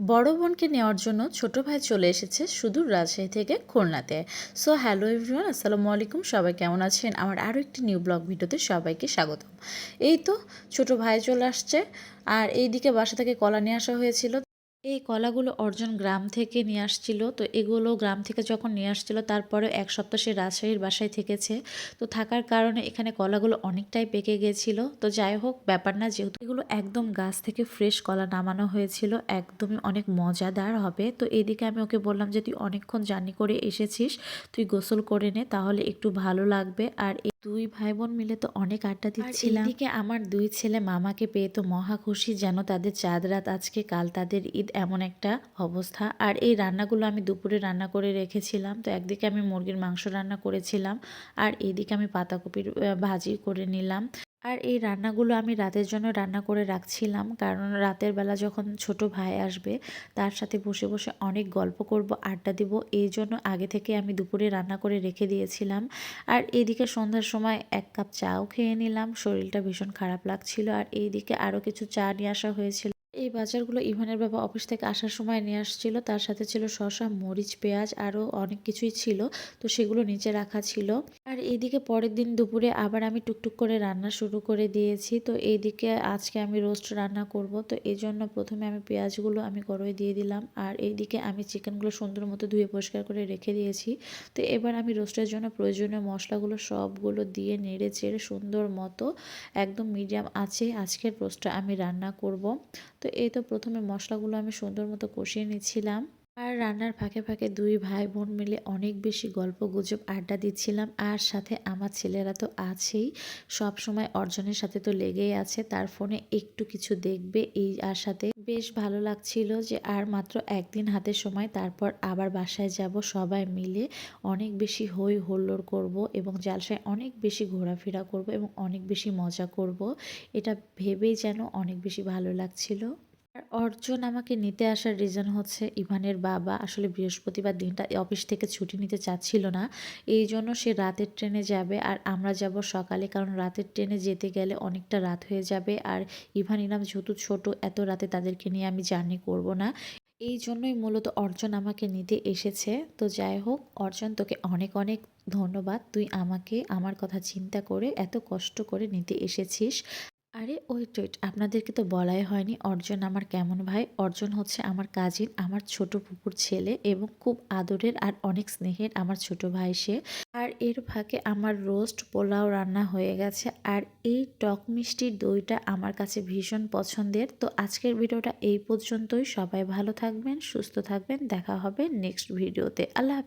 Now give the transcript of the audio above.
বড় বোনকে নেওয়ার জন্য ছোট ভাই চলে এসেছে সুদূর রাজশাহী থেকে খুলনাতে। সো হ্যালো এভরিওয়ান আসসালামু আলাইকুম, সবাই কেমন আছেন? আমার আরও একটি নিউ ব্লগ ভিডিওতে সবাইকে স্বাগতম। এই তো ছোট ভাই চলে আসছে, আর এইদিকে বাসা থেকে কলা নিয়ে আসা হয়েছিল এই কলাগুলো অর্জন গ্রাম থেকে নিয়ে আসছিল। তো এগুলো গ্রাম থেকে যখন নিয়ে আসছিল তারপরে এক সপ্তাহ সে রাজশাহীর বাসায় থেকেছে। তো থাকার কারণে এখানে কলাগুলো অনেকটাই পেকে গেছিল। তো যাই হোক, ব্যাপার না, যেহেতু এগুলো একদম গাছ থেকে ফ্রেশ কলা নামানো হয়েছিল, একদমই অনেক মজাদার হবে। তো এদিকে আমি ওকে বললাম যে, তুই অনেকক্ষণ জার্নি করে এসেছিস, তুই গোসল করে নে, তাহলে একটু ভালো লাগবে। আর দুই ভাই বোন মিলে তো অনেক আড্ডা দিচ্ছিলাম। এদিকে আমার দুই ছেলে মামাকে পেয়ে তো মহা খুশি যেন তাদের চাঁদ রাত আজকে কাল তাদের ঈদ এমন একটা অবস্থা। আর এই রান্নাগুলো আমি দুপুরে রান্না করে রেখেছিলাম। তো একদিকে আমি মুরগির মাংস রান্না করেছিলাম আর এদিকে আমি পাতাকপির ভাজি করে নিলাম। আর এই রান্নাগুলো আমি রাতের জন্য রান্না করে রাখছিলাম। কারণ রাতের বেলা যখন ছোট ভাই আসবে, তার সাথে বসে বসে অনেক গল্প করব, আড্ডা দিব। এই জন্য আগে থেকে আমি দুপুরে রান্না করে রেখে দিয়েছিলাম। আর এদিকে সন্ধ্যার সময় এক কাপ চাও খেয়ে নিলাম। শরীরটা ভীষণ খারাপ লাগছিল। আর এইদিকে আরও কিছু চা নিয়ে আসা হয়েছিল। এই বাজারগুলো ইভানের বাবা অফিস থেকে আসার সময় নিয়ে আসছিল। তার সাথে ছিল শসা, মরিচ, পেঁয়াজ আরও অনেক কিছুই ছিল, তো সেগুলো নিচে রাখা ছিল। আর এইদিকে পরের দিন দুপুরে আবার আমি টুকটুক করে রান্না শুরু করে দিয়েছি। তো এইদিকে আজকে আমি রোস্ট রান্না করব। তো এই জন্য প্রথমে আমি পেঁয়াজগুলো আমি কড়াই দিয়ে দিলাম। আর এইদিকে আমি চিকেনগুলো সুন্দর মতো ধুয়ে পরিষ্কার করে রেখে দিয়েছি। তো এবার আমি রোস্টের জন্য প্রয়োজনীয় মশলাগুলো সবগুলো দিয়ে নেড়ে চেড়ে সুন্দর মতো একদম মিডিয়াম আছে আজকের রোস্টটা আমি রান্না করব। তো এই তো প্রথমে মশলাগুলো আমি সুন্দর মতো কষিয়ে নিচ্ছিলাম। আর রান্নার ফাঁকে ফাঁকে দুই ভাই বোন মিলে অনেক বেশি গল্প গুজব আড্ডা দিচ্ছিলাম। আর সাথে আমার ছেলেরা তো আছেই। সব সময় অর্জনের সাথে তো লেগেই আছে। তার ফোনে একটু কিছু দেখবে এই আর সাথে। বেশ ভালো লাগছিল যে আর মাত্র একদিন হাতে সময়, তারপর আবার বাসায় যাব সবাই মিলে। অনেক বেশি হই হুল্লোড় করব এবং জালসায় অনেক বেশি ঘোরাফেরা করব এবং অনেক বেশি মজা করব। এটা ভেবেই যেন অনেক বেশি ভালো লাগছিল। অর্জুন আমাকে নিতে আসার রিজন হচ্ছে ইভানের বাবা আসলে বৃহস্পতিবার দিনটা অফিস থেকে ছুটি নিতে চাচ্ছিল না। এই জন্য সে রাতের ট্রেনে যাবে আর আমরা যাব সকালে কারণ রাতের ট্রেনে যেতে গেলে অনেকটা রাত হয়ে যাবে আর ইভান, ইনাম যেহেতু ছোট, এত রাতে তাদেরকে নিয়ে আমি জার্নি করব না। এই জন্যই মূলত অর্জন আমাকে নিতে এসেছে। তো যাই হোক, অর্জন তোকে অনেক অনেক ধন্যবাদ। তুই আমাকে আমার কথা চিন্তা করে এত কষ্ট করে নিতে এসেছিস। আরে ওয়েট ওয়েট আপনাদেরকে তো বলাই হয়নি, অর্জন আমার কেমন ভাই? অর্জন হচ্ছে আমার কাজিন আমার ছোট পুকুর ছেলে এবং খুব আদরের আর অনেক স্নেহের আমার ছোট ভাই সে। আর এর ফাঁকে আমার রোস্ট পোলাও রান্না হয়ে গেছে আর এই টক মিষ্টির দইটা আমার কাছে ভীষণ পছন্দের। তো আজকের ভিডিওটা এই পর্যন্তই। সবাই ভালো থাকবেন, সুস্থ থাকবেন। দেখা হবে নেক্সট ভিডিওতে আল্লাহ।